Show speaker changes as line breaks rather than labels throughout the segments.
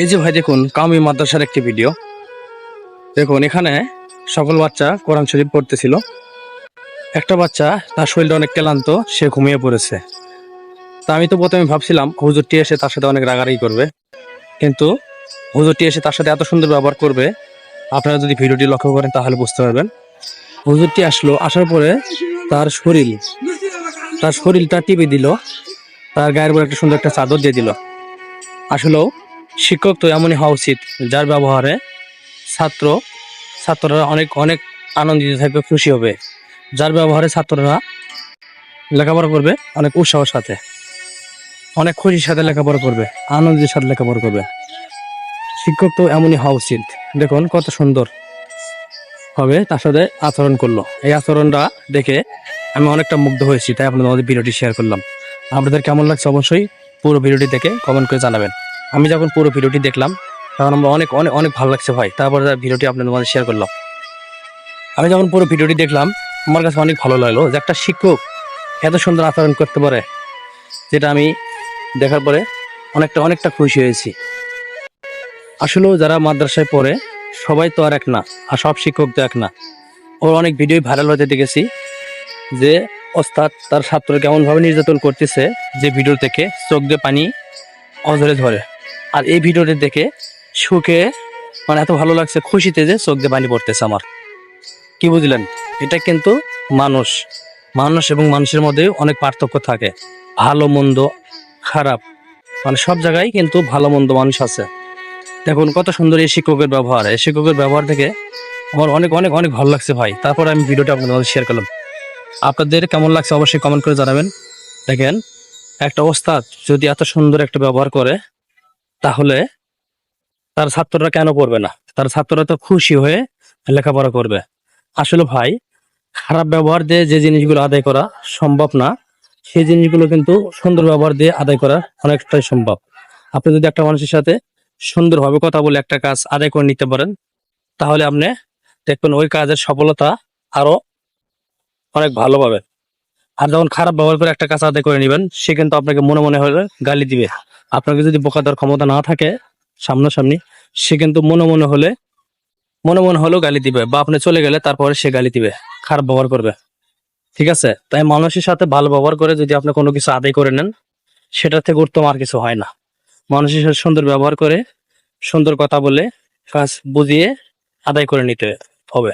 এই যে ভাই, দেখুন, কামি মাদ্রাসার একটি ভিডিও দেখুন, এখানে সকল বাচ্চা কোরআন শরীফ পড়তেছিল। একটা বাচ্চা, তার শরীরটা অনেক ক্লান্ত, সে ঘুমিয়ে পড়েছে। তা আমি তো প্রথমে ভাবছিলাম হুজুরটি এসে তার সাথে অনেক রাগারাগি করবে। কিন্তু হুজুরটি এসে তার সাথে এত সুন্দর ব্যবহার করবে, আপনারা যদি ভিডিওটি লক্ষ্য করেন তাহলে বুঝতে পারবেন। হুজুরটি আসলো, আসার পরে তার শরীর, তার শরীরটা টিপে দিল, তার গায়ের উপর একটা সুন্দর একটা চাদর দিয়ে দিল। আসলেও শিক্ষক তো এমনই হওয়া উচিত, যার ব্যবহারে ছাত্র, ছাত্ররা অনেক অনেক আনন্দিত থাকবে, খুশি হবে। যার ব্যবহারে ছাত্ররা লেখাপড়া করবে, অনেক উৎসাহের সাথে, অনেক খুশির সাথে লেখাপড়া করবে, আনন্দের সাথে লেখাপড়া করবে। শিক্ষক তো এমনই হওয়া উচিত। দেখুন কত সুন্দর হবে তার সাথে আচরণ করল। এই আচরণটা দেখে আমি অনেকটা মুগ্ধ হয়েছি, তাই আপনাদের ভিডিওটি শেয়ার করলাম। আপনাদের কেমন লাগছে অবশ্যই পুরো ভিডিওটি দেখে কমেন্ট করে জানাবেন। আমি যখন পুরো ভিডিওটি দেখলাম, তখন আমার অনেক অনেক অনেক ভালো লাগছে ভাই। তারপরে তার ভিডিওটি আপনাদের মধ্যে শেয়ার করলাম। আমি যখন পুরো ভিডিওটি দেখলাম, আমার কাছে অনেক ভালো লাগল যে একটা শিক্ষক এত সুন্দর আচরণ করতে পারে, যেটা আমি দেখার পরে অনেকটা অনেকটা খুশি হয়েছি। আসলেও যারা মাদ্রাসায় পড়ে, সবাই তো আর এক না, আর সব শিক্ষক তো এক না। ওর অনেক ভিডিও ভাইরাল হতে দেখেছি যে ওস্তাদ তার ছাত্র কেমনভাবে নির্যাতন করতেছে যে ভিডিও থেকে চোখ দিয়ে পানি অঝরে ধরে আর এই ভিডিওটি দেখে সুখে মানে এত ভালো লাগছে, খুশিতে যে চোখ দিয়ে পানি পড়তেছে আমার। কি বুঝলেন? এটা কিন্তু মানুষ। মানুষ এবং মানুষের মধ্যে অনেক পার্থক্য থাকে। ভালো, মন্দ, খারাপ। মানে সব জায়গায় কিন্তু ভালো, মন্দ মানুষ আছে। দেখুন, কত সুন্দর এই শিক্ষকের ব্যবহার। এই শিক্ষকের ব্যবহার থেকে আমার অনেক অনেক অনেক ভালো লাগছে ভাই। তারপর আমি ভিডিওটা আপনাদের শেয়ার করলাম। আপনাদের কেমন লাগছে অবশ্যই কমেন্ট করে জানাবেন। দেখেন, একটা ওস্তাদ যদি এত সুন্দর একটা ব্যবহার করে তাহলে তার ছাত্ররা কেন পড়বে না? তার ছাত্ররা তো খুশি হয়ে লেখাপড়া করবে। আসলে ভাই, খারাপ ব্যবহার দিয়ে যে জিনিসগুলো আদায় করা সম্ভব না, সেই জিনিসগুলো কিন্তু সুন্দর ব্যবহার দিয়ে আদায় করা অনেকটাই সম্ভব। আপনি যদি একটা মানুষের সাথে সুন্দরভাবে কথা বলে একটা কাজ আদায় করে নিতে পারেন, তাহলে আপনি দেখবেন ওই কাজের সফলতা আরও অনেক ভালো পাবেন। আর যখন খারাপ ব্যবহার করে একটা কাজ আদায় করে নেবেন, সে কিন্তু আপনাকে মনে মনে হলে গালি দিবে। আপনাকে যদি বোকা দেওয়ার ক্ষমতা না থাকে, সামনাসামনি, সে কিন্তু মনে মনে হলে, মনে মনে হলেও গালি দিবে বা আপনি চলে গেলে তারপরে সে গালি দিবে, খারাপ ব্যবহার করবে। ঠিক আছে? তাই মানুষের সাথে ভালো ব্যবহার করে যদি আপনি কোনো কিছু আদায় করে নেন, সেটার থেকে উত্তম আর কিছু হয় না। মানুষের সাথে সুন্দর ব্যবহার করে, সুন্দর কথা বলে, কাজ বুঝিয়ে আদায় করে নিতে হবে।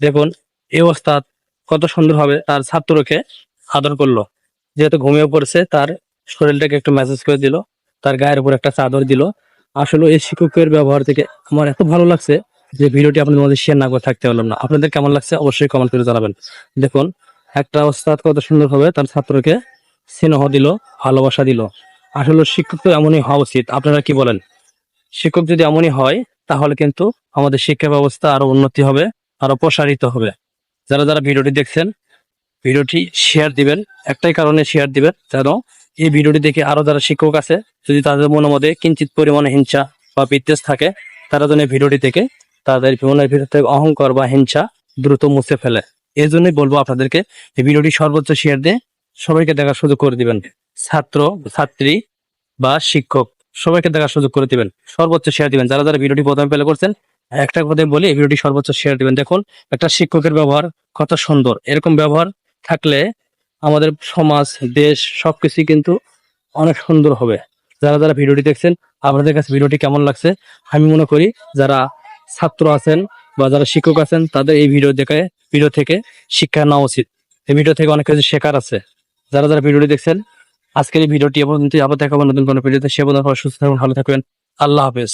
দেখুন, এই ওস্তাদ কত সুন্দরভাবে তার ছাত্রকে আদর করল। যেহেতু ঘুমিয়ে পড়ছে, তার শরীরটাকে একটু মেসেজ করে দিল, তার গায়ের উপর একটা চাদর দিল। আসলে এই শিক্ষকের ব্যবহার থেকে আমার এত ভালো লাগছে যে ভিডিওটি আপনাদের মধ্যে শেয়ার না করে থাকতে পারলাম না। আপনাদের কেমন লাগছে অবশ্যই কমেন্ট করে জানাবেন। দেখুন, একটা ওস্তাদ কত সুন্দর সুন্দরভাবে তার ছাত্রকে স্নেহ দিল, ভালোবাসা দিল। আসলে শিক্ষক তো এমনই হওয়া উচিত। আপনারা কি বলেন? শিক্ষক যদি এমনই হয়, তাহলে কিন্তু আমাদের শিক্ষা ব্যবস্থা আরও উন্নতি হবে, আরও প্রসারিত হবে। যারা যারা ভিডিওটি দেখছেন ভিডিওটি শেয়ার দিবেন, একটাই কারণে শেয়ার দিবেন, যেন এই ভিডিওটি দেখে আরও যারা শিক্ষক আছে, যদি তাদের মনের মধ্যে কিঞ্চিত পরিমাণে হিংসা বা বিদ্বেষ থাকে, তারা যেন ভিডিওটি থেকে তাদের মনের ভিতর থেকে অহংকার বা হিংসা দ্রুত মুছে ফেলে। এই জন্যই বলব আপনাদেরকে, এই ভিডিওটি সর্বোচ্চ শেয়ার দিয়ে সবাইকে দেখার সুযোগ করে দিবেন। ছাত্র, ছাত্রী বা শিক্ষক, সবাইকে দেখার সুযোগ করে দিবেন। সর্বোচ্চ শেয়ার দিবেন। যারা যারা ভিডিওটি প্রথমে পেলে করছেন, একটা কথা বলি, এই ভিডিওটি সর্বোচ্চ শেয়ার দিবেন। দেখুন, একটা শিক্ষকের ব্যবহার কত সুন্দর। এরকম ব্যবহার থাকলে আমাদের সমাজ, দেশ সবকিছু কিন্তু অনেক সুন্দর হবে। যারা যারা ভিডিওটি দেখছেন, আপনাদের কাছে ভিডিওটি কেমন লাগছে? আমি মনে করি যারা ছাত্র আছেন বা যারা শিক্ষক আছেন, তাদের এই ভিডিও দেখে, ভিডিও থেকে শিক্ষা নেওয়া উচিত। এই ভিডিও থেকে অনেক কিছু শেখার আছে। যারা যারা ভিডিওটি দেখছেন, আজকের এই ভিডিওটি আবার দেখাবো নতুন কোনো ভিডিওতে। সে পর্যন্ত সুস্থ থাকুন, ভালো থাকবেন আল্লাহ হাফেজ।